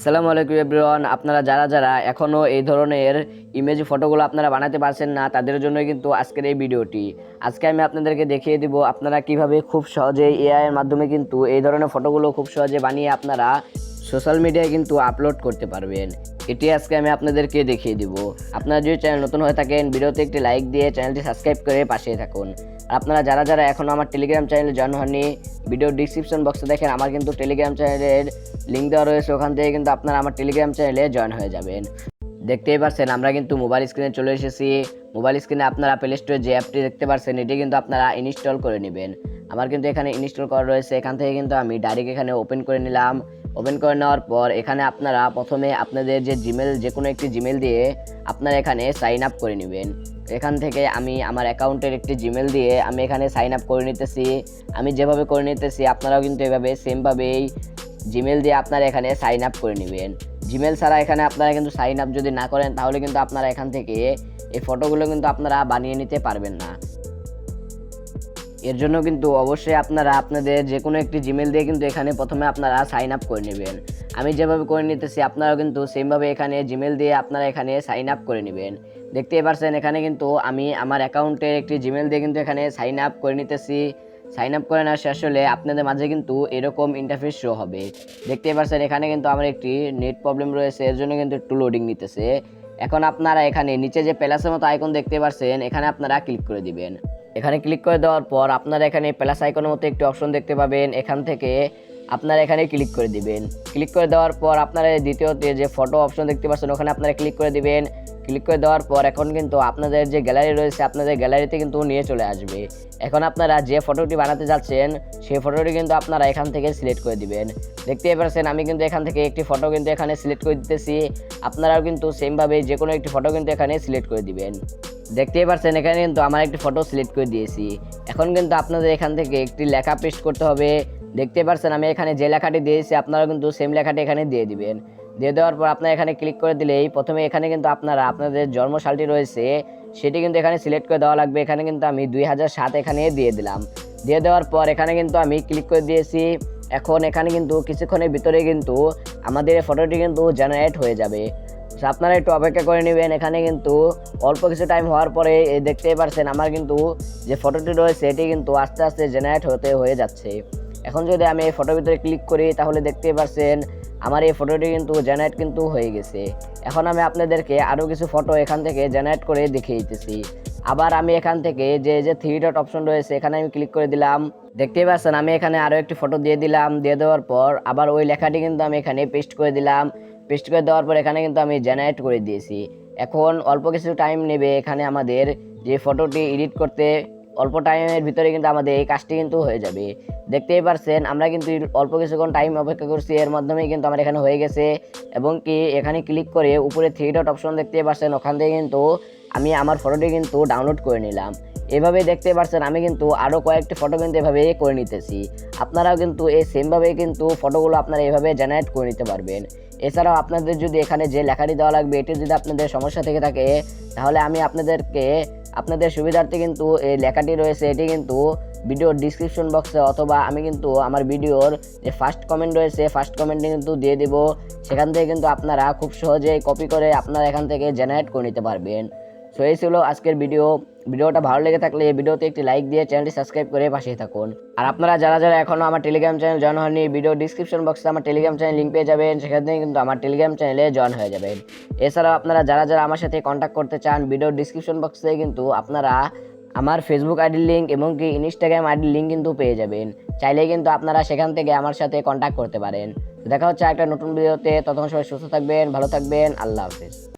আসসালামু আলাইকুম এভরিওয়ান। আপনারা যারা যারা এখনও এই ধরনের ইমেজ ফটোগুলো আপনারা বানাতে পারছেন না, তাদের জন্য কিন্তু আজকের এই ভিডিওটি। আজকে আমি আপনাদেরকে দেখিয়ে দিব আপনারা কীভাবে খুব সহজে এআইয়ের মাধ্যমে কিন্তু এই ধরনের ফটোগুলো খুব সহজে বানিয়ে আপনারা সোশ্যাল মিডিয়ায় কিন্তু আপলোড করতে পারবেন। এটি আজকে আমি আপনাদেরকে দেখিয়ে দিব। আপনারা যদি চ্যানেল নতুন হয়ে থাকেন, ভিডিওতে একটি লাইক দিয়ে চ্যানেলটি সাবস্ক্রাইব করে পাশে থাকুন। আপনারা যারা যারা এখনও আমার টেলিগ্রাম চ্যানেলে জয়েন হননি ভিডিও ডিসক্রিপশন বক্সে দেখেন, আমার কিন্তু টেলিগ্রাম চ্যানেলের লিঙ্ক দেওয়া রয়েছে। ওখান থেকে কিন্তু আপনারা আমার টেলিগ্রাম চ্যানেলে জয়েন হয়ে যাবেন। দেখতেই পাচ্ছেন আমরা কিন্তু মোবাইল স্ক্রিনে চলে এসেছি। মোবাইল স্ক্রিনে আপনারা প্লে স্টোরে যে অ্যাপটি দেখতে পাচ্ছেন এটি কিন্তু আপনারা ইনস্টল করে নেবেন। আমার কিন্তু এখানে ইনস্টল করা রয়েছে। এখান থেকে কিন্তু আমি ডাইরেক্ট এখানে ওপেন করে নিলাম। ওপেন করে নেওয়ার পর এখানে আপনারা প্রথমে আপনাদের যে জিমেল যে কোনো একটি জিমেল দিয়ে আপনারা এখানে সাইন আপ করে নেবেন। এখান থেকে আমি আমার অ্যাকাউন্টের একটি জিমেল দিয়ে আমি এখানে সাইন আপ করে নিতেছি। আমি যেভাবে করে নিতেছি, আপনারাও কিন্তু এভাবে সেমভাবেই জিমেল দিয়ে আপনারা এখানে সাইন আপ করে নেবেন। জিমেল ছাড়া এখানে আপনারা কিন্তু সাইন আপ যদি না করেন, তাহলে কিন্তু আপনারা এখান থেকে এই ফটোগুলো কিন্তু আপনারা বানিয়ে নিতে পারবেন না। এর জন্য কিন্তু অবশ্যই আপনারা আপনাদের যে কোনো একটি জিমেল দিয়ে কিন্তু এখানে প্রথমে আপনারা সাইন আপ করে নেবেন। আমি যেভাবে করে নিতেছি, আপনারাও কিন্তু সেমভাবে এখানে জিমেল দিয়ে আপনারা এখানে সাইন আপ করে নেবেন। দেখতেই পারছেন, এখানে কিন্তু আমি আমার অ্যাকাউন্টের একটি জিমেল দিয়ে কিন্তু এখানে সাইন আপ করে নিতেছি। সাইন আপ করে নেওয়া শেষ হলে আপনাদের মাঝে কিন্তু এরকম ইন্টারফেস শো হবে। দেখতেই পারছেন, এখানে কিন্তু আমার একটি নেট প্রবলেম রয়েছে, এর জন্য কিন্তু একটু লোডিং নিতেছে। এখন আপনারা এখানে নিচে যে প্যালাসের মতো আইকন দেখতে পারছেন, এখানে আপনারা ক্লিক করে দিবেন। এখানে ক্লিক করে দেওয়ার পর আপনারা এখানে প্লাস আইকনের মতো একটি অপশন দেখতে পাবেন। এখান থেকে আপনারা এখানে ক্লিক করে দিবেন। ক্লিক করে দেওয়ার পর আপনারা দ্বিতীয়তে যে ফটো অপশন দেখতে পাচ্ছেন, ওখানে আপনারা ক্লিক করে দিবেন। ক্লিক করে দেওয়ার পর এখন কিন্তু আপনাদের যে গ্যালারি রয়েছে, আপনাদের গ্যালারিতে কিন্তু নিয়ে চলে আসবে। এখন আপনারা যে ফটোটি বানাতে যাচ্ছেন, সেই ফটোটি কিন্তু আপনারা এখান থেকে সিলেক্ট করে দিবেন। দেখতেই পাচ্ছেন, আমি কিন্তু এখান থেকে একটি ফটো কিন্তু এখানে সিলেক্ট করে দিতেছি। আপনারাও কিন্তু সেমভাবে যে কোনো একটি ফটো কিন্তু এখানে সিলেক্ট করে দিবেন। দেখতেই পাচ্ছেন এখানে কিন্তু আমার একটি ফটো সিলেক্ট করে দিয়েছি। এখন কিন্তু আপনাদের এখান থেকে একটি লেখা পেস্ট করতে হবে। দেখতে পাচ্ছেন আমি এখানে যে লেখাটি দিয়েছি আপনারা কিন্তু সেম লেখাটি এখানে দিয়ে দিবেন। দিয়ে দেওয়ার পর আপনারা এখানে ক্লিক করে দিলেই প্রথমে এখানে কিন্তু আপনারা আপনাদের জন্মসালটি রয়েছে, সেটি কিন্তু এখানে সিলেক্ট করে দেওয়া লাগবে। এখানে কিন্তু আমি দুই হাজার সাত এখানে দিয়ে দিলাম। দিয়ে দেওয়ার পর এখানে কিন্তু আমি ক্লিক করে দিয়েছি। এখন এখানে কিন্তু কিছুক্ষণের ভিতরে কিন্তু আমাদের ফটোটি কিন্তু জেনারেট হয়ে যাবে। আপনারা একটু অপেক্ষা করে নেবেন। এখানে কিন্তু অল্প কিছু টাইম হওয়ার পরে দেখতেই পারছেন আমার কিন্তু যে ফটোটি রয়েছে, এটি কিন্তু আস্তে আস্তে জেনারেট হতে হয়ে যাচ্ছে। এখন যদি আমি এই ফটোর ভিতরে ক্লিক করি, তাহলে দেখতেই পারছেন আমার এই ফটোটি কিন্তু জেনারেট কিন্তু হয়ে গেছে। এখন আমি আপনাদেরকে আরও কিছু ফটো এখান থেকে জেনারেট করে দেখিয়ে দিতেছি। আবার আমি এখান থেকে যে যে থ্রি ডট অপশন রয়েছে, এখানে আমি ক্লিক করে দিলাম। দেখতেই পাচ্ছেন আমি এখানে আরও একটি ফটো দিয়ে দিলাম। দিয়ে দেওয়ার পর আবার ওই লেখাটি কিন্তু আমি এখানে পেস্ট করে দিলাম। পেস্ট করে দেওয়ার পর এখানে কিন্তু আমি জেনারেট করে দিয়েছি। এখন অল্প কিছু টাইম নেবে এখানে আমাদের যে ফটোটি এডিট করতে, অল্প টাইমের ভিতরে কিন্তু আমাদের এই কাজটি কিন্তু হয়ে যাবে। দেখতেই পারছেন, আমরা কিন্তু অল্প কিছুক্ষণ টাইম অপেক্ষা করছি, এর মাধ্যমেই কিন্তু আমার এখানে হয়ে গেছে। এবং কি, এখানে ক্লিক করে উপরে থ্রি ডট অপশন দেখতে পাচ্ছেন ওখান থেকে কিন্তু আমি আমার ফটোটি কিন্তু ডাউনলোড করে নিলাম। এভাবে দেখতে পাচ্ছেন আমি কিন্তু আরও কয়েকটি ফটো কিন্তু এভাবে করে নিতেছি। আপনারাও কিন্তু এই সেমভাবে কিন্তু ফটোগুলো আপনারা এভাবে জেনারেট করে নিতে পারবেন। এছাড়াও আপনাদের যদি এখানে যে লেখাটি দেওয়া লাগবে, এটি যদি আপনাদের সমস্যা থেকে থাকে, তাহলে আমি আপনাদেরকে, আপনাদের সুবিধার্থে কিন্তু এই লেখাটি রয়েছে, এটি কিন্তু ভিডিওর ডিসক্রিপশন বক্সে অথবা আমি কিন্তু আমার ভিডিওর যে ফার্স্ট কমেন্ট রয়েছে ফার্স্ট কমেন্টে কিন্তু দিয়ে দেব। সেখান থেকে কিন্তু আপনারা খুব সহজেই কপি করে আপনারা এখান থেকে জেনারেট করে নিতে পারবেন। সো এই ছিল আজকের ভিডিও ভিডিওটা ভালো লেগে থাকলে এই ভিডিওতে একটি লাইক দিয়ে চ্যানেলটি সাবস্ক্রাইব করে পাশে থাকুন। আর আপনারা যারা যারা এখনও আমার টেলিগ্রাম চ্যানেল জয়েন হয়নি ভিডিও ডিসক্রিপশন বক্সে আমার টেলিগ্রাম চ্যানেল লিঙ্ক পেয়ে যাবেন, সেখান কিন্তু আমার টেলিগ্রাম চ্যানেলে জয়েন হয়ে যাবেন। এছাড়াও আপনারা যারা যারা আমার সাথে কন্ট্যাক্ট করতে চান ভিডিও ডিসক্রিপশন বক্সে কিন্তু আপনারা আমার ফেসবুক আইডির লিঙ্ক এবং কি ইনস্টাগ্রাম আইডির লিঙ্ক কিন্তু পেয়ে যাবেন। চাইলে কিন্তু আপনারা সেখান থেকে আমার সাথে কন্ট্যাক্ট করতে পারেন। দেখা হচ্ছে একটা নতুন ভিডিওতে ততক্ষণ সবাই সুস্থ থাকবেন, ভালো থাকবেন। আল্লাহ হাফিজ।